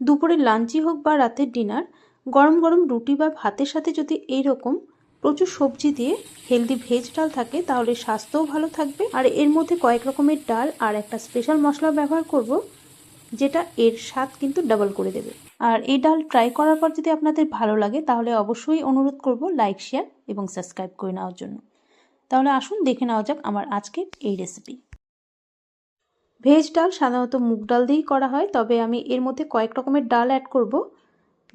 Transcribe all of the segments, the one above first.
দুপুরের লাঞ্চই হোক বা রাতের ডিনার, গরম গরম রুটি বা ভাতের সাথে যদি এই রকম প্রচুর সবজি দিয়ে হেলদি ভেজ ডাল থাকে, তাহলে স্বাস্থ্যও ভালো থাকবে। আর এর মধ্যে কয়েক রকমের ডাল আর একটা স্পেশাল মশলা ব্যবহার করব, যেটা এর স্বাদ কিন্তু ডাবল করে দেবে। আর এই ডাল ট্রাই করার পর যদি আপনাদের ভালো লাগে, তাহলে অবশ্যই অনুরোধ করব লাইক শেয়ার এবং সাবস্ক্রাইব করে নেওয়ার জন্য। তাহলে আসুন, দেখে নেওয়া যাক আমার আজকের এই রেসিপি ভেজ ডাল সাধারণত মুগ ডাল দিয়েই করা হয়, তবে আমি এর মধ্যে কয়েক রকমের ডাল অ্যাড করব,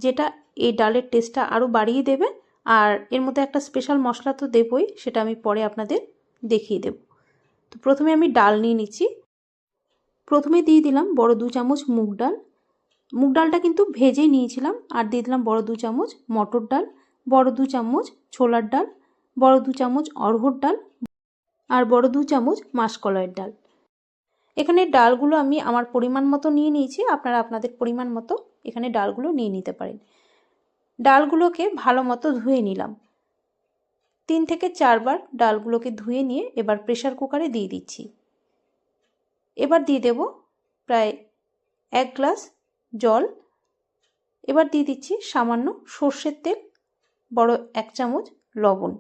যেটা এই ডালের টেস্টটা আরও বাড়িয়ে দেবে। আর এর মধ্যে একটা স্পেশাল মশলা তো দেবই, সেটা আমি পরে আপনাদের দেখিয়ে দেব। তো প্রথমে আমি ডাল নিয়ে নিচ্ছি। প্রথমে দিয়ে দিলাম বড় দু চামচ মুগ ডাল। মুগ ডালটা কিন্তু ভেজে নিয়েছিলাম, আর দিয়ে দিলাম বড় দু চামচ মটর ডাল, বড় দু চামচ ছোলার ডাল, বড় দু চামচ অরহর ডাল, আর বড় দু চামচ মাসকলাইয়ের ডাল। এখানে ডালগুলো আমি আমার পরিমাণ মতো নিয়ে নিয়েছি। আপনারা আপনাদের পরিমাণ মতো এখানে ডালগুলো নিয়ে নিতে পারেন। ডালগুলোকে ভালো মতো ধুয়ে নিলাম। তিন থেকে চারবার ডালগুলোকে ধুয়ে নিয়ে এবার প্রেশার কুকারে দিয়ে দিচ্ছি। এবার দিয়ে দেব প্রায় এক গ্লাস জল। এবার দিয়ে দিচ্ছি সামান্য সর্ষের তেল, বড় এক চামচ লবণ।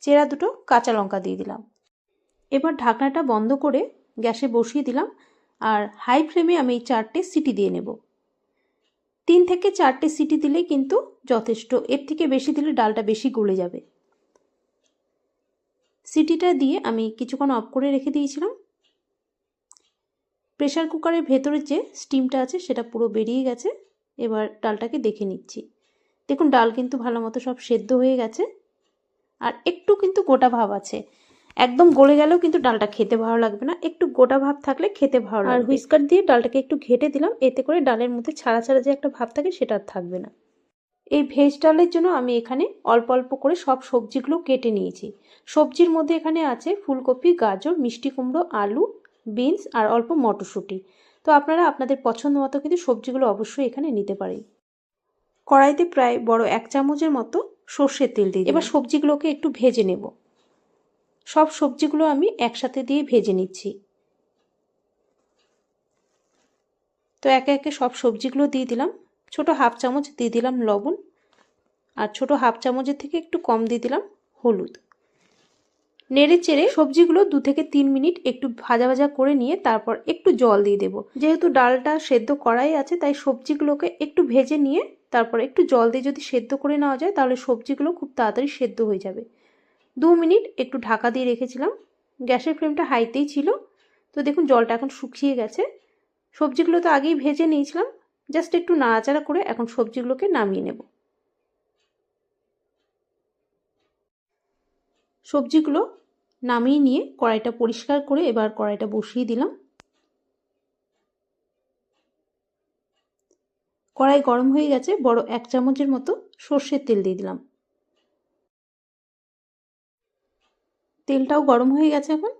চেরা দুটো কাঁচা লঙ্কা দিয়ে দিলাম। এবার ঢাকনাটা বন্ধ করে গ্যাসে বসিয়ে দিলাম আর হাই ফ্লেমে আমি এই চারটে সিটি দিয়ে নেব। তিন থেকে চারটে সিটি দিলেই কিন্তু যথেষ্ট, এর থেকে বেশি দিলে ডালটা বেশি গলে যাবে। সিটিটা দিয়ে আমি কিছুক্ষণ অফ করে রেখে দিয়েছিলাম। প্রেশার কুকারের ভেতরে যে স্টিমটা আছে সেটা পুরো বেরিয়ে গেছে। এবার ডালটাকে দেখে নিচ্ছি। দেখুন, ডাল কিন্তু ভালো মতো সব সেদ্ধ হয়ে গেছে। আর একটু কিন্তু গোটা ভাব আছে। একদম গলে গেলেও কিন্তু ডালটা খেতে ভালো লাগবে না। একটু গোটা ভাব থাকলে খেতে ভালো আর হুইস্কার দিয়ে ডালটাকে একটু ঘেটে দিলাম এতে করে ডালের মধ্যে ছাড়া ছাড়া যে একটা ভাব থাকে সেটা আর থাকবে না। এই ভেজ ডালের জন্য আমি এখানে অল্প অল্প করে সব সবজিগুলো কেটে নিয়েছি। সবজির মধ্যে এখানে আছে ফুলকপি গাজর মিষ্টি কুমড়ো আলু বিনস আর অল্প মটরশুঁটি। তো আপনারা আপনাদের পছন্দ মতো কিন্তু সবজিগুলো অবশ্যই এখানে নিতে পারেন। কড়াইতে প্রায় বড় এক চামচের মতো সর্ষের তেল দিয়ে এবার সবজিগুলোকে একটু ভেজে নেব। সব সবজিগুলো আমি একসাথে দিয়ে ভেজে নিচ্ছি। তো একে একে সব সবজিগুলো দিয়ে দিলাম। ছোট হাফ চামচ দিয়ে দিলাম লবণ আর ছোট হাফ চামচের থেকে একটু কম দিয়ে দিলাম হলুদ। নেড়ে চেড়ে সবজিগুলো দু থেকে তিন মিনিট একটু ভাজা ভাজা করে নিয়ে তারপর একটু জল দিয়ে দেবো। যেহেতু ডালটা সেদ্ধ করাই আছে, তাই সবজিগুলোকে একটু ভেজে নিয়ে তারপর একটু জল দিয়ে যদি সেদ্ধ করে নেওয়া যায়, তাহলে সবজিগুলো খুব তাড়াতাড়ি সেদ্ধ হয়ে যাবে। দু মিনিট একটু ঢাকা দিয়ে রেখেছিলাম। গ্যাসের ফ্লেমটা হাইতেই ছিল। তো দেখুন, জলটা এখন শুকিয়ে গেছে। সবজিগুলো তো আগেই ভেজে নিয়েছিলাম। জাস্ট একটু নাড়াচাড়া করে এখন সবজিগুলোকে নামিয়ে নেব। সবজিগুলো নামিয়ে নিয়ে কড়াইটা পরিষ্কার করে এবার কড়াইটা বসিয়ে দিলাম। কড়াই গরম হয়ে গেছে। বড় এক চামচের মতো সর্ষের তেল দিয়ে দিলাম। তেলটাও গরম হয়ে গেছে এখন।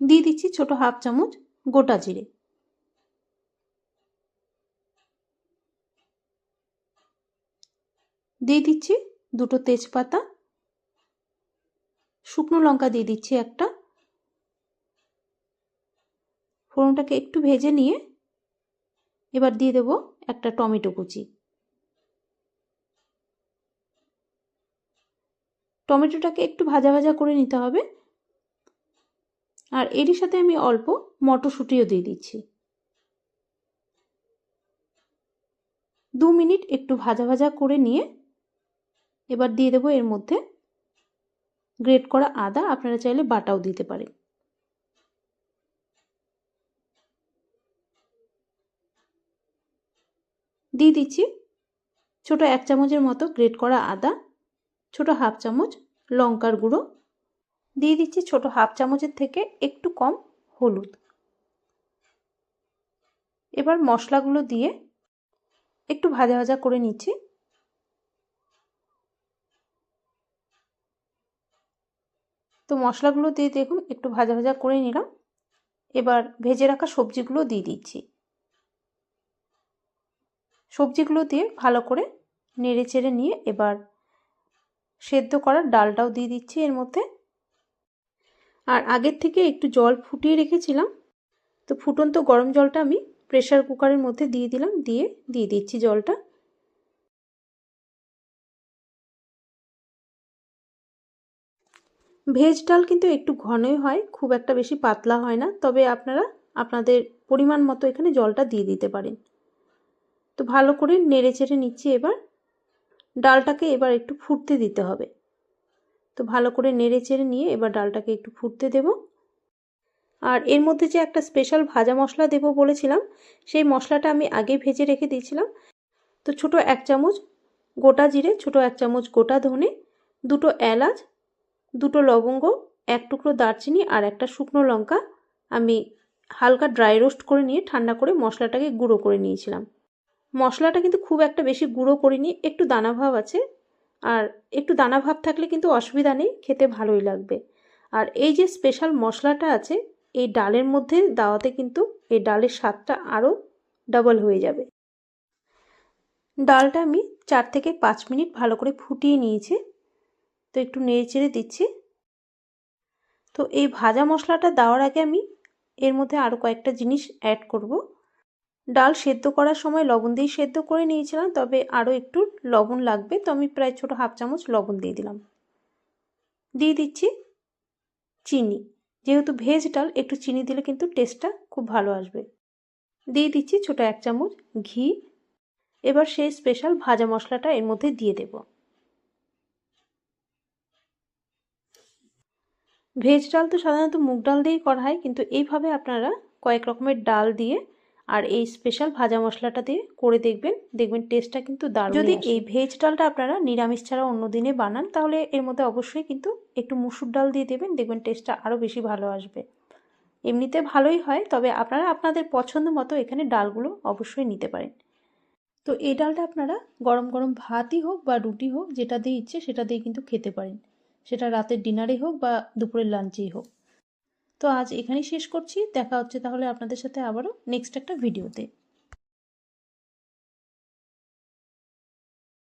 দিয়ে দিচ্ছি ছোট হাফ চামচ গোটা জিরে। দিয়ে দিচ্ছি দুটো তেজপাতা। শুকনো লঙ্কা দিয়ে দিচ্ছি একটা। ফোড়নটাকে একটু ভেজে নিয়ে এবার দিয়ে দেব একটা টমেটো কুচি। টমেটোটাকে একটু ভাজা ভাজা করে নিতে হবে। আর এরই সাথে আমি অল্প মটরশুঁটিও দিয়ে দিচ্ছি। দু মিনিট একটু ভাজা ভাজা করে নিয়ে এবার দিয়ে দেবো এর মধ্যে গ্রেট করা আদা। আপনারা চাইলে বাটাও দিতে পারেন। দিয়ে দিচ্ছি ছোট এক চামচের মতো গ্রেট করা আদা। ছোট হাফ চামচ লঙ্কার গুঁড়ো। দিয়ে দিচ্ছি ছোট হাফ চামচের থেকে একটু কম হলুদ। এবার মশলাগুলো দিয়ে একটু ভাজা ভাজা করে নিচ্ছি। তো মশলাগুলো দিয়ে দেখুন, একটু ভাজা ভাজা করে নিলাম। এবার ভেজে রাখা সবজিগুলো দিয়ে দিচ্ছি। সবজিগুলো দিয়ে ভালো করে নেড়ে চেড়ে নিয়ে এবার সেদ্ধ করার ডালটাও দিয়ে দিচ্ছি এর মধ্যে। আর আগের থেকে একটু জল ফুটিয়ে রেখেছিলাম। তো ফুটন্ত গরম জলটা আমি প্রেশার কুকারের মধ্যে দিয়ে দিলাম, দিয়ে দিয়ে দিচ্ছি জলটা। ভেজ ডাল কিন্তু একটু ঘনই হয়, খুব একটা বেশি পাতলা হয় না, তবে আপনারা আপনাদের পরিমাণ মতো এখানে জলটা দিয়ে দিতে পারেন। তো ভালো করে নেড়ে চেড়ে নিচ্ছি এবার। ডালটাকে এবার একটু ফুটতে দিতে হবে। তো ভালো করে নেড়ে চেড়ে নিয়ে এবার ডালটাকে একটু ফুটতে দেব। আর এর মধ্যে যে একটা স্পেশাল ভাজা মশলা দেব বলেছিলাম, সেই মশলাটা আমি আগে ভেজে রেখে দিয়েছিলাম। তো ছোট এক চামচ গোটা জিরে, ছোট এক চামচ গোটা ধনে, দুটো এলাচ, দুটো লবঙ্গ, এক টুকরো দারচিনি আর একটা শুকনো লঙ্কা আমি হালকা ড্রাই রোস্ট করে নিয়ে ঠান্ডা করে মশলাটাকে গুঁড়ো করে নিয়েছিলাম। মশলাটা কিন্তু খুব একটা বেশি গুঁড়ো করিনি, একটু দানা ভাব আছে। আর একটু দানা ভাব থাকলে কিন্তু অসুবিধা নেই, খেতে ভালোই লাগবে। আর এই যে স্পেশাল মশলাটা আছে, এই ডালের মধ্যে দাওয়াতে কিন্তু এই ডালের স্বাদটা আরও ডাবল হয়ে যাবে। ডালটা আমি চার থেকে পাঁচ মিনিট ভালো করে ফুটিয়ে নিয়েছি। তো একটু নেড়ে চেড়ে দিচ্ছি। তো এই ভাজা মশলাটা দেওয়ার আগে আমি এর মধ্যে আরও কয়েকটা জিনিস অ্যাড করব। ডাল সেদ্ধ করার সময় লবণ দিয়ে সেদ্ধ করে নিয়েছিলাম, তবে আরও একটু লবণ লাগবে, তো আমি প্রায় ছোটো হাফ চামচ লবণ দিয়ে দিলাম। দিয়ে দিচ্ছি চিনি। যেহেতু ভেজ ডাল, একটু চিনি দিলে কিন্তু টেস্টটা খুব ভালো আসবে। দিয়ে দিচ্ছি ছোটো এক চামচ ঘি। এবার সেই স্পেশাল ভাজা মশলাটা এর মধ্যে দিয়ে দেব। ভেজ ডাল তো সাধারণত মুগ ডাল দিয়েই করা হয়, কিন্তু এইভাবে আপনারা কয়েক রকমের ডাল দিয়ে আর এই স্পেশাল ভাজা মশলাটা দিয়ে করে দেখবেন। দেখবেন টেস্টটা কিন্তু দারুণ যদি এই ভেজ ডালটা আপনারা নিরামিষ ছাড়া অন্য দিনে বানান তাহলে এর মধ্যে অবশ্যই কিন্তু একটু মুসুর ডাল দিয়ে দেবেন দেখবেন টেস্টটা আরও বেশি ভালো আসবে। এমনিতে ভালোই হয় তবে আপনারা আপনাদের পছন্দ মতো এখানে ডালগুলো অবশ্যই নিতে পারেন। তো এই ডালটা আপনারা গরম গরম ভাতই হোক বা রুটি হোক যেটা দিয়ে ইচ্ছে সেটা দিয়ে কিন্তু খেতে পারেন। সেটা রাতের ডিনারে হোক বা দুপুরের লাঞ্চেই হোক। তো আজ এখানেই শেষ করছি। দেখা হচ্ছে তাহলে আপনাদের সাথে আবারও নেক্সট একটা ভিডিওতে